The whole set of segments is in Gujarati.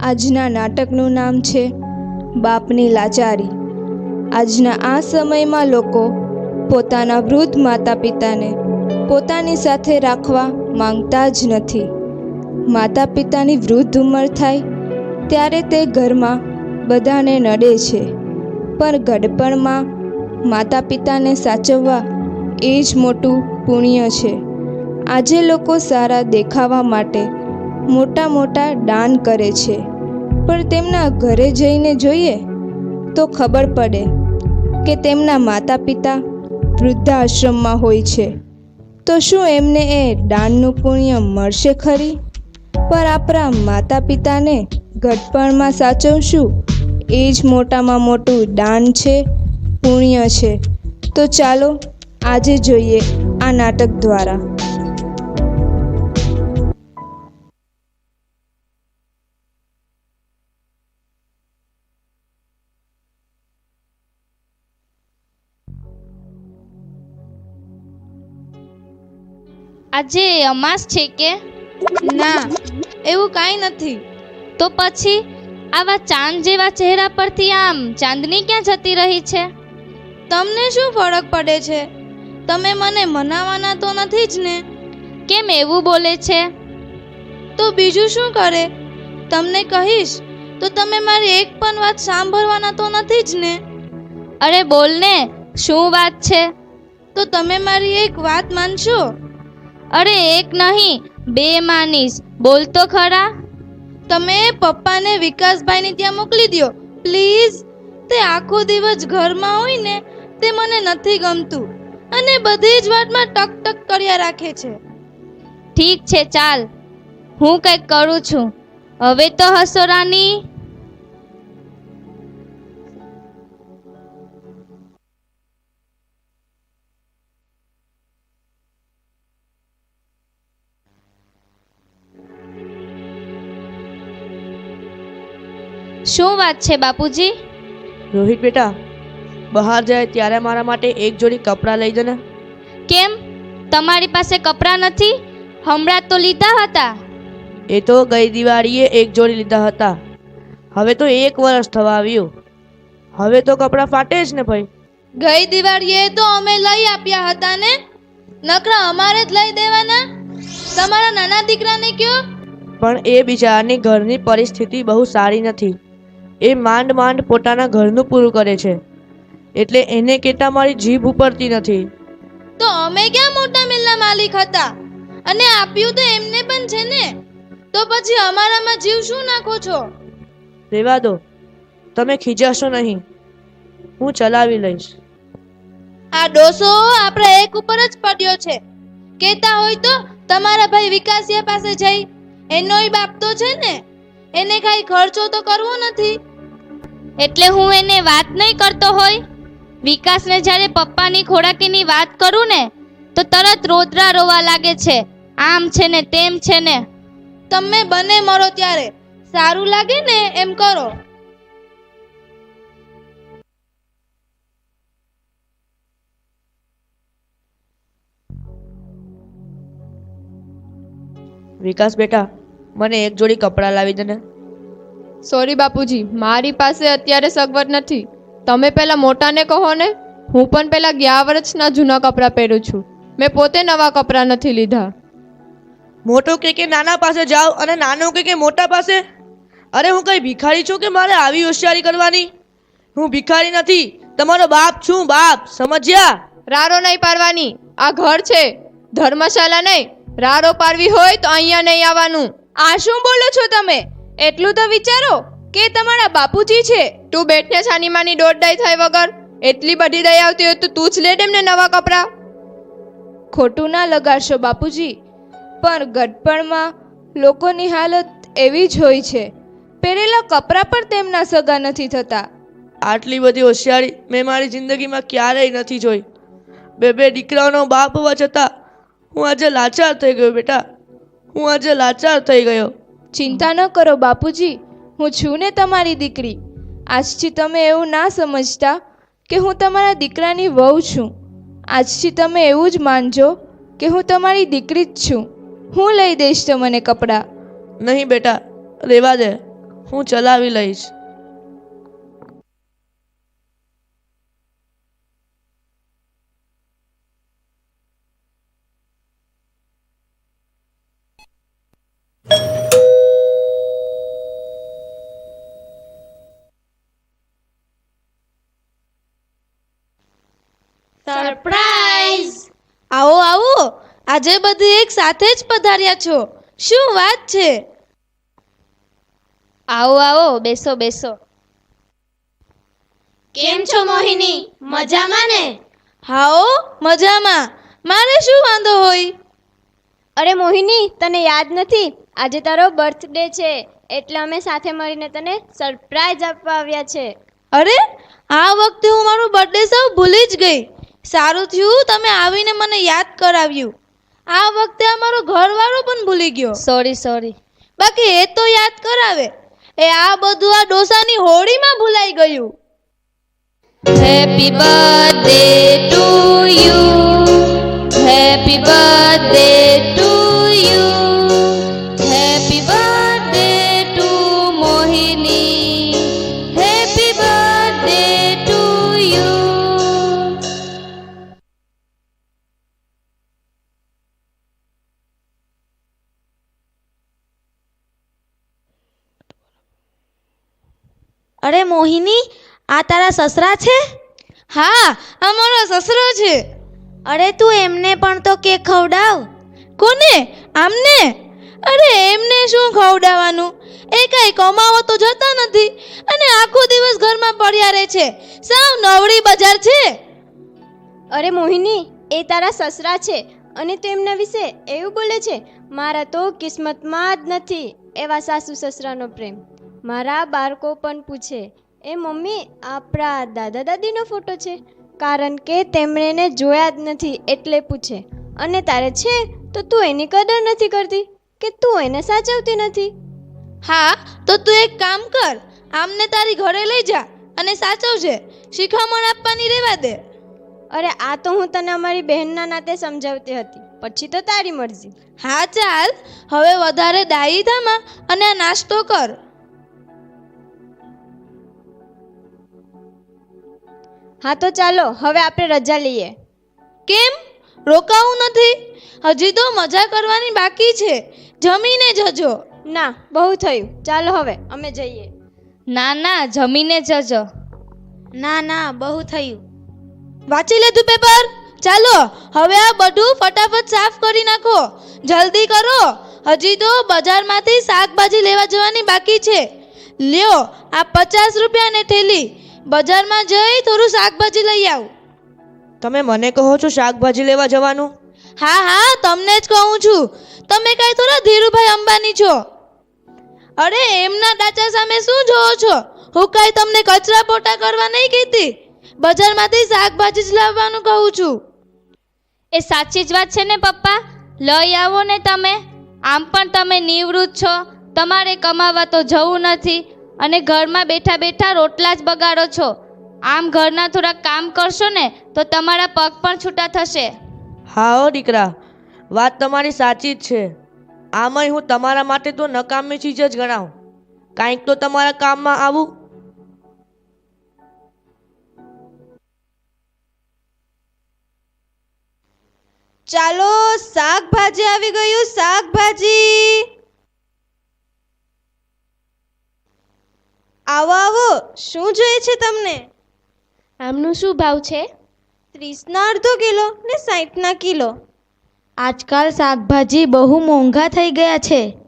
આજના નાટકનું નામ છે બાપની લાચારી. આજના આ સમયમાં લોકો પોતાના વૃદ્ધ માતા પિતાને પોતાની સાથે રાખવા માંગતા જ નથી. માતા પિતાની વૃદ્ધ ઉંમર થાય ત્યારે તે ઘરમાં બધાને નડે છે. પણ ગડપણમાં માતા પિતાને સાચવવા એ જ મોટું પુણ્ય છે. આજે લોકો સારા દેખાવા માટે મોટા મોટા દાન કરે છે. પણ તેમના ઘરે જઈને જોઈએ તો ખબર પડે કે તેમના માતા પિતા વૃદ્ધાશ્રમમાં હોય છે. તો શું એમને એ દાનનું પુણ્ય મળશે ખરી? પર આપણા માતા પિતાને ઘટપણમાં સાચવશું? એ જ મોટામાં મોટું દાન છે, પુણ્ય છે. તો ચાલો આજે જોઈએ આ નાટક દ્વારા. આજે અમાસ છે કે? ના એવું કાંઈ નથી. તો પછી આવા ચાંદ જેવા ચહેરા પરથી આમ ચાંદની ક્યાં જતી રહી છે? તમને શું ફરક પડે છે? તમે મને મનાવાના તો નથી જ ને? કેમ એવું બોલે છે? તો બીજું શું કરે? તમને કહીશ તો તમે મારી એક પણ વાત સાંભળવાના તો નથી જ ને? અરે બોલ ને શું વાત છે? તો તમે મારી એક વાત માનશો? અરે એક નહીં, બે માનીશ. બોલ તો ખરા. તમે પપ્પાને વિકાસભાઈને ત્યાં મોકલી દો પ્લીઝ. તે આખો દિવસ ઘરમાં હોય ને, તે મને નથી ગમતું. અને બધી જ વાતમાં ટક ટક કર્યા રાખે છે. ઠીક છે, ચાલ. હું કંઈક કરું છું. હવે તો હસો રાની. શું વાત છે બાપુજી? રોહિત બેટા બહાર જાય ત્યારે મારા માટે એક જોડી કપડાં લઈ જને. કેમ? તમારી પાસે કપડાં નથી? હમણાં તો લીધા હતા. એ તો ગઈ દિવાળીએ એક જોડી લીધા હતા. હવે તો એક વર્ષ થવા આવ્યું. હવે તો કપડાં ફાટે જ ને ભાઈ. ગઈ દિવાળીએ તો અમે લઈ આપ્યા હતા ને? નકરા અમારે જ લઈ દેવાના? તમારા નાના દીકરાને કયો? પણ એ બિચારાની ઘરની પરિસ્થિતિ બહુ સારી નથી. એ માંડ માંડ પોતાના ઘરનું પૂરું કરે છે. એટલે એને કેટા મારી જીભ ઉપરતી નથી. તો અમે ક્યાં મોટા મિલના માલિક હતા? અને આપ્યું તો એમને પણ છે ને? તો પછી અમારામાં જીવ શું નાખો છો? રેવા દો. તમે ખીજાશો નહીં. હું ચલાવી લઈશ. આ ડોસો આપણા એક ઉપર જ પડ્યો છે. કેતા હોય તો તમારા ભાઈ વિકાસિયા પાસે જઈ. એનોય બાપ તો છે ને? એને કાંઈ ખર્ચો તો કરવો નથી. એટલે હું એને વાત નહીં કરતો હોય? વિકાસને જ્યારે પપ્પાની ખોરાકીની વાત કરું ને તો તરત રોદરા રોવા લાગે છે. આમ છે ને તેમ છે ને. તમે બને મરો ત્યારે. સારું લાગે ને એમ કરો. વિકાસ બેટા મને એક જોડી કપડાં લાવી દે ને. સોરી બાપુજી મારી પાસે અત્યારે સગવડ નથી. તમે પહેલાં મોટાને કહો ને. હું પણ પહેલાં ગયા વર્ષના જૂના કપડાં પહેરું છું. મેં પોતે નવા કપડાં નથી લીધા. મોટો કે કે નાના પાસે જાઓ અને નાનો કે કે મોટા પાસે? અરે હું કઈ ભિખારી છું કે મારે આવી હોશિયારી કરવાની? હું ભિખારી નથી. તમારો બાપ છું બાપ. સમજ્યા? રારો નહીં પાડવાની. આ ઘર છે. ધર્મશાલા નહીં. રારો પાડવી હોય તો અહીંયા નહીં આવવાનું. આ શું બોલો છો તમે? એટલું તો વિચારો કે તમારા બાપુજી છે. તું બેઠને છાનીમાની દોડદાઈ થાય વગર. એટલી બધી દઈ આવતી હોય તો તું જ લે એમને નવા કપડાં. ખોટું ના લગાડશો બાપુજી. પણ ગઢપણમાં લોકોની હાલત એવી જ હોય છે. પહેરેલા કપડાં પણ તેમના સગા નથી થતા. આટલી બધી હોશિયારી મેં મારી જિંદગીમાં ક્યારેય નથી જોઈ. બે બે દીકરાઓનો બાપ હોવા છતાં હું આજે લાચાર થઈ ગયો બેટા. હું આજે લાચાર થઈ ગયો. ચિંતા ન કરો બાપુજી, હું છું ને તમારી દીકરી. આજથી તમે એવું ના સમજતા કે હું તમારા દીકરાની વહુ છું. આજથી તમે એવું જ માનજો કે હું તમારી દીકરી જ છું. હું લઈ દઈશ તમને કપડાં. નહીં બેટા, રેવા દે. હું ચલાવી લઈશ સરપ્રાઈઝ આવો આવો આજે બધી એક સાથે જ પધાર્યા છો. શું વાત છે? આવો આવો બેસો બેસો. કેમ છો મોહિની? મજામાં ને? હાઓ મજામાં. મારે શું વાંધો હોય? અરે મોહિની તને યાદ નથી? આજે તારો બર્થડે છે એટલે અમે સાથે મળીને તને સરપ્રાઈઝ આપવા આવ્યા છે. અરે આ વખતે હું મારું બર્થડે સૌ ભૂલી જ ગઈ. સારું થયું તમે આવીને મને યાદ કરાવ્યું. આ વખતે અમારો ઘરવાળો પણ ભૂલી ગયો. સોરી સોરી બાકી એ તો યાદ કરાવે. એ આ બધું આ ડોસાની હોળીમાં ભૂલાઈ ગયું. Happy birthday to you happy birthday Mohini આ તારા સસરા છે? હા અમારો સસરો છે. અરે તું એમને પણ તો કેક ખવડાવ. કોને? આમને? અરે એમને શું ખવડાવવાનું? એ કઈ કમાવો તો જતા નથી અને આખો દિવસ ઘરમાં પડ્યા રહે છે. સાવ નવડી બજાર છે. અરે મોહિની એ તારા સસરા છે અને તું એમના વિશે એવું બોલે છે મારા તો કિસ્મતમાં જ નથી એવા સાસુ સસરાનો પ્રેમ. મારા બાળકો પણ પૂછે એ મમ્મી આપણા દાદા દાદીનો ફોટો છે. કારણ કે તેમણે એને જોયા જ નથી એટલે પૂછે અને તારે છે? તો તું એની કદર નથી કરતી કે તું એને સાચવતી નથી? હા તો તું એક કામ કર આમને તારી ઘરે લઈ જા અને સાચવજે શિખામણ આપવાની રહેવા દે. અરે આ તો હું તને અમારી બહેનના નાતે સમજાવતી હતી પછી તો તારી મરજી. હા ચાલ હવે વધારે ડાઈ થામાં અને આ નાસ્તો કર. હા તો ચાલો હવે આપણે રજા લઈએ. કેમ? રોકાવું નથી? હજી તો મજા કરવાની બાકી છે. જમીને જજો. ના બહુ થયું. ચાલો હવે અમે જઈએ. ના ના જમીને જજો. ના ના બહુ થયું. વાંચી લીધું પેપર? ચાલો હવે આ બધું ફટાફટ સાફ કરી નાખો. જલ્દી કરો. હજી તો બજારમાંથી શાકભાજી લેવા જવાની બાકી છે. લ્યો આ પચાસ રૂપિયાની થેલી. બજારમાં જઈ થોડું શાકભાજી લઈ આવ. તમે મને કહો છો શાકભાજી લેવા જવાનું? હા હા તમને જ કહું છું. તમે કાંઈ થોડા ધીરુભાઈ અંબાની છો. અરે એમના ડાચા સામે શું જોવો છો? હું કાંઈ તમને કચરા પોટા કરવા નહીં કહેતી. બજારમાંથી શાકભાજી જ લાવવાનું કહું છું. એ સાચી જ વાત છે ને પપ્પા. લઈ આવો ને તમે. આમ પણ તમે નિવૃત્ત છો. તમારે કમાવા તો જવું નથી. અને ઘરમાં બેઠા બેઠા રોટલા જ બગાડો છો. આમ ઘરના થોડા કામ કરશો ને તો તમારા પગ પણ છૂટા થશે. હા હો દીકરા વાત તમારી સાચી જ છે. આમાંય હું તમારા માટે તો નકામી ચીજ જ ગણાવું. કાંઈક તો તમારા કામમાં આવું. ચાલો શાકભાજી આવી ગયું શાકભાજી. આવો આવો શું જોઈએ છે તમને? આમનું શું ભાવ છે? ત્રીસના અડધો કિલો ને સાઠના કિલો. આજકાલ શાકભાજી બહુ મોંઘા થઈ ગયા છે.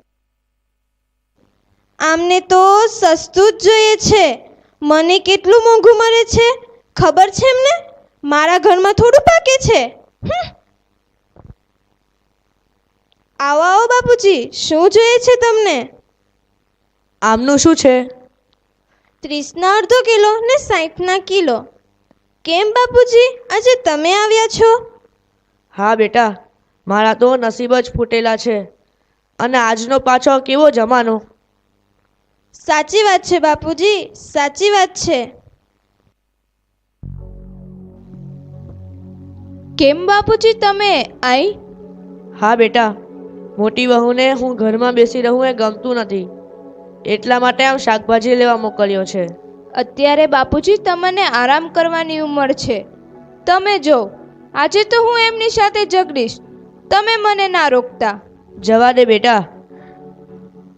આમને તો સસ્તું જ જોઈએ છે. મને કેટલું મોંઘું મળે છે? ખબર છે એમને? મારા ઘરમાં થોડું પાકે છે. આવો આવો બાપુજી શું જોઈએ છે તમને? આમનું શું છે? ત્રીસના અડધો કિલો ને સાઠના કિલો. કેમ બાપુજી? આજે તમે આવ્યા છો? હા બેટા મારા તો નસીબ જ ફૂટેલા છે. અને આજનો પાછો કેવો જમાનો? સાચી વાત છે બાપુજી સાચી વાત છે. કેમ બાપુજી તમે આઈ? હા બેટા મોટી વહુને હું ઘરમાં બેસી રહું એ ગમતું નથી. એટલા માટે આમ શાકભાજી લેવા મોકલ્યો છે. અત્યારે બાપુજી તમને આરામ કરવાની ઉંમર છે. તમે જો આજે તો હું એમની સાથે ઝઘડીશ તમે મને ના રોકતા. જવા દે બેટા.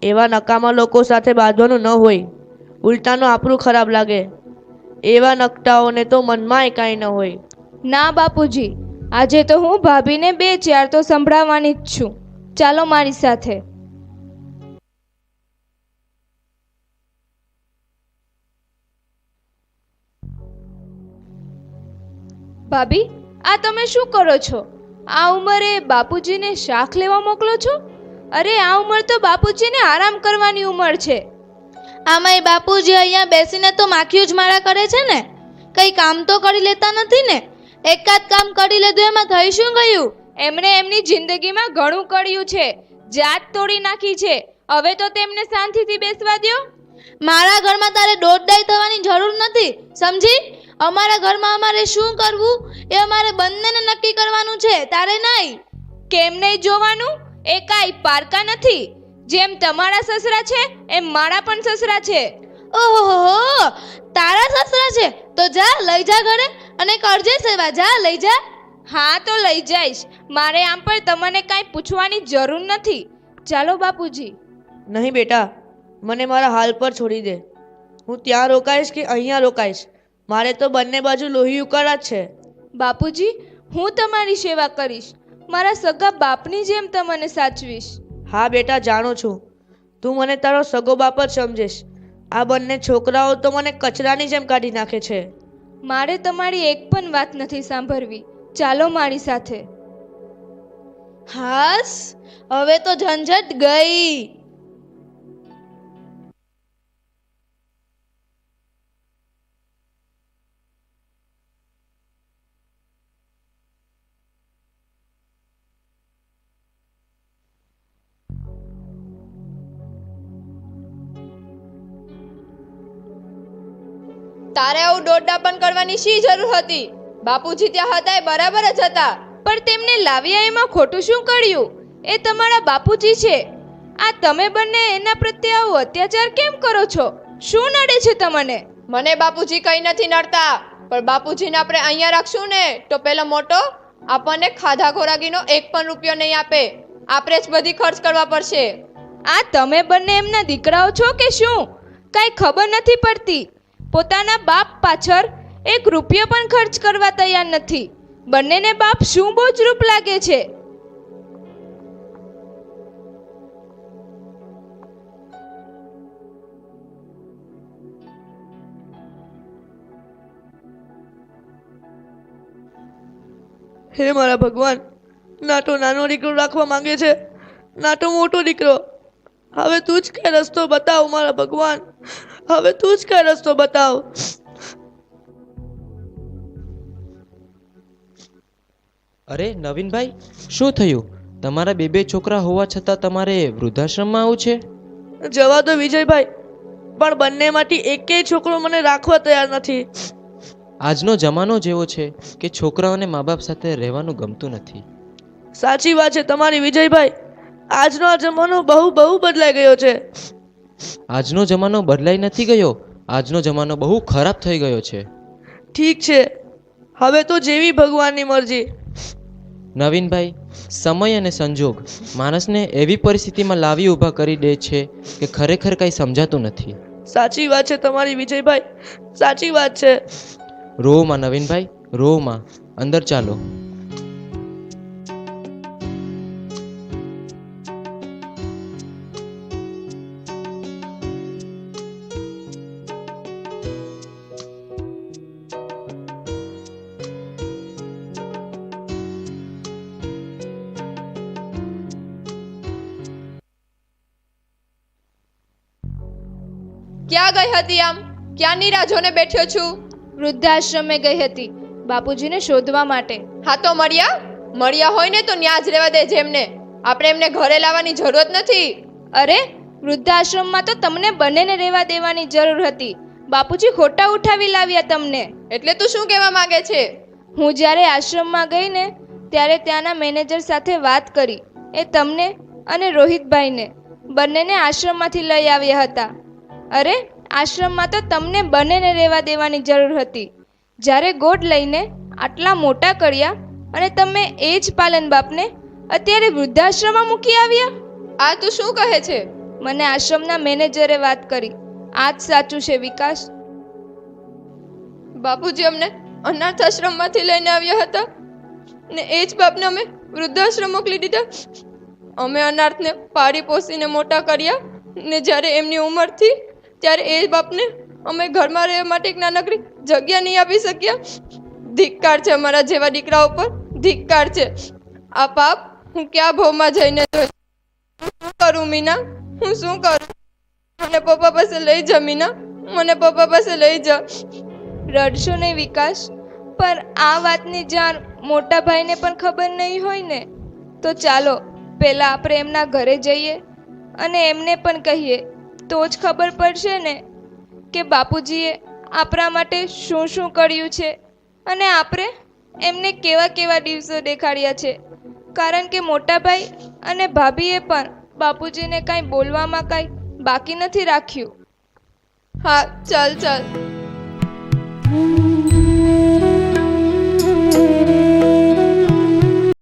એવા નકામા લોકો સાથે બાંધવાનું ન હોય. ઉલટાનું આપણું ખરાબ લાગે. એવા નકટાઓને તો મનમાં કાંઈ ન હોય. ના બાપુજી આજે તો હું ભાભીને બે ચાર તો સંભળાવવાની જ છું. ચાલો મારી સાથે. ભાભી આ તમે શું કરો છો? આ ઉંમરે બાપુજીને શાક લેવા મોકલો છો? અરે આ ઉંમર તો બાપુજીને આરામ કરવાની ઉંમર છે. આમાંય બાપુજી અહીંયા બેસીને તો માખીઓ જ મારા કરે છે ને? કંઈ કામ તો કરી લેતા નથી ને? એકાદ કામ કરી લીધું એમાં થઈ શું ગયું? એમણે એમની જિંદગીમાં ઘણું કર્યું છે જાત તોડી નાખી છે. હવે તો તેમને શાંતિથી બેસવા દ્યો. મારા ઘરમાં તારે દોડદાઈ થવાની જરૂર નથી સમજી? અમારા ઘરમાં અમારે શું કરવું? એ અમારે બંનેને નક્કી કરવાનું છે. તારે નહીં? કેમ નહીં જોવાનું? એ કાંઈ પારકા નથી. જેમ તમારા સસરા છે, એમ મારા પણ સસરા છે. ઓહો તારા સસરા છે? તો જા, લઈ જા ઘરે અને કરજે સેવા. જા, લઈ જા. હા, તો લઈ જઈશ. મારે આમ પણ તમને કાંઈ પૂછવાની જરૂર નથી. ચાલો બાપુજી. નહીં બેટા, મને મારા હાલ પર છોડી દે. હું ત્યાં રોકાઈશ કે અહીંયા રોકાઈશ? મારે તો બંને બાજુ લોહી ઉકાળા જ છે. બાપુજી હું તમારી સેવા કરીશ. મારા સગા બાપની જેમ તમને સાચવીશ. હા બેટા જાણું છું. તું મને તારો સગો બાપ જ સમજીશ. આ બંને છોકરાઓ તો મને કચરાની જેમ કાઢી નાખે છે. મારે તમારી એક પણ વાત નથી સાંભળવી. ચાલો મારી સાથે. હાસ હવે તો ઝંઝટ ગઈ. તારે આવું દોડડા પણ કરવાની શી જરૂર હતી? બાપુજી ત્યાં હતા એ બરાબર જ હતા. પણ તેમને લાવ્યા એમાં ખોટું શું કર્યું? એ તમારા બાપુજી છે. આ તમે બંને એના પ્રત્યે આવો અત્યાચાર કેમ કરો છો? શું નડે છે તમને? મને બાપુજી કંઈ નથી નડતા. પણ બાપુજીને આપણે અહીંયા રાખશું ને તો પેલો મોટો આપણને ખાધા ખોરાકીનો એક પણ રૂપિયો નહીં આપે. આપણે જ બધી ખર્ચ કરવા પડશે. આ તમે બંને એમના દીકરાઓ છો કે શું? કાંઈ ખબર નથી પડતી. પોતાના બાપ પાછળ એક રૂપિયો પણ ખર્ચ કરવા તૈયાર નથી. બંનેને બાપ શું બોજરૂપ લાગે છે? હે મારા ભગવાન, ના તો નાનો દીકરો રાખવા માંગે છે, ના તો મોટો દીકરો. હવે તું જ કઈ રસ્તો બતાવ મારા ભગવાન. હવે તું જ કઈ રસ્તો બતાવ. અરે નવીનભાઈ શું થયું? તમારા બે બે છોકરા હોવા છતાં તમારે વૃદ્ધાશ્રમમાં આવું છે? જવા દો વિજયભાઈ પણ બંનેમાંથી એકેય છોકરો મને રાખવા તૈયાર નથી. આજનો જમાનો જેવો છે કે છોકરાઓને મા બાપ સાથે રહેવાનું ગમતું નથી. સાચી વાત છે તમારી વિજયભાઈ. આજનો આ જમાનો બહુ બહુ બદલાઈ ગયો છે. આજનો જમાનો બદલાઈ નથી ગયો. આજનો જમાનો બહુ ખરાબ થઈ ગયો છે. ઠીક છે. હવે તો જેવી ભગવાનની મરજી. નવીનભાઈ સમય અને સંજોગ માણસને એવી પરિસ્થિતિમાં લાવી ઊભા કરી દે છે કે ખરેખર કંઈ સમજાતું નથી. સાચી વાત છે તમારી વિજયભાઈ. સાચી વાત છે. રોમાં નવીનભાઈ રોમાં. અંદર ચાલો. ક્યાં ગઈ હતી આમ? ક્યાંની રાજોને બેઠ્યો છું? વૃદ્ધાશ્રમે ગઈ હતી બાપુજીને શોધવા માટે. હા તો મળ્યા? મળ્યા હોય ને તો ન્યાજ રહેવા દે જેમને. આપણે એમને ઘરે લાવવાની જરૂરત નથી. અરે વૃદ્ધાશ્રમમાં તો તમને બંનેને રહેવા દેવાની જરૂર હતી. બાપુજી ખોટા ઉઠાવી લાવ્યા તમને. એટલે તું શું કહેવા માંગે છે? હું જ્યારે આશ્રમમાં ગઈ ને ત્યારે ત્યાંના મેનેજર સાથે વાત કરી. એ તમને અને રોહિતભાઈને બંનેને આશ્રમમાંથી લઈ આવ્યા હતા. અરે આશ્રમમાં તો તમને બંનેને રહેવા દેવાની જરૂર હતી. જ્યારે ગોદ લઈને આટલા મોટા કર્યા અને તમે એ જ પાલન બાપને અત્યારે વૃદ્ધાશ્રમમાં મૂકી આવ્યા? આ તું શું કહે છે? મને આશ્રમના મેનેજરે વાત કરી. આ જ સાચું છે વિકાસ. બાપુજી અમને અનાથ આશ્રમમાંથી લઈને આવ્યા હતા. ને એ જ બાપને અમે વૃદ્ધાશ્રમ મોકલી દીધા. અમે અનાથને પાળી પોસીને મોટા કર્યા. ને જ્યારે એમની ઉંમર થઈ ત્યારે એ બાપને અમે ઘરમાં રહેવા માટે એક નાનકડી જગ્યા નહીં આપી શક્યા. ધિક્કાર છે અમારા જેવા દીકરા ઉપર. ધિક્કાર છે. આ પાપ હું ક્યાં ભાવમાં જઈને? શું કરું મીના? હું શું કરું? મને પપ્પા પાસે લઈ જા મીના. મને પપ્પા પાસે લઈ જા. રડશો નહીં વિકાસ. પણ આ વાતની જાણ મોટા ભાઈને પણ ખબર નહીં હોય ને? તો ચાલો, પહેલાં આપણે એમના ઘરે જઈએ અને એમને પણ કહીએ તો જ ખબર પડશે ને કે બાપુજીએ આપણા માટે શું શું કર્યું છે અને આપણે એમને કેવા કેવા દિવસો દેખાડ્યા છે. કારણ કે મોટાભાઈ અને ભાભીએ પણ બાપુજીને કાંઈ બોલવામાં કાંઈ બાકી નથી રાખ્યું. હા, ચાલ ચાલ.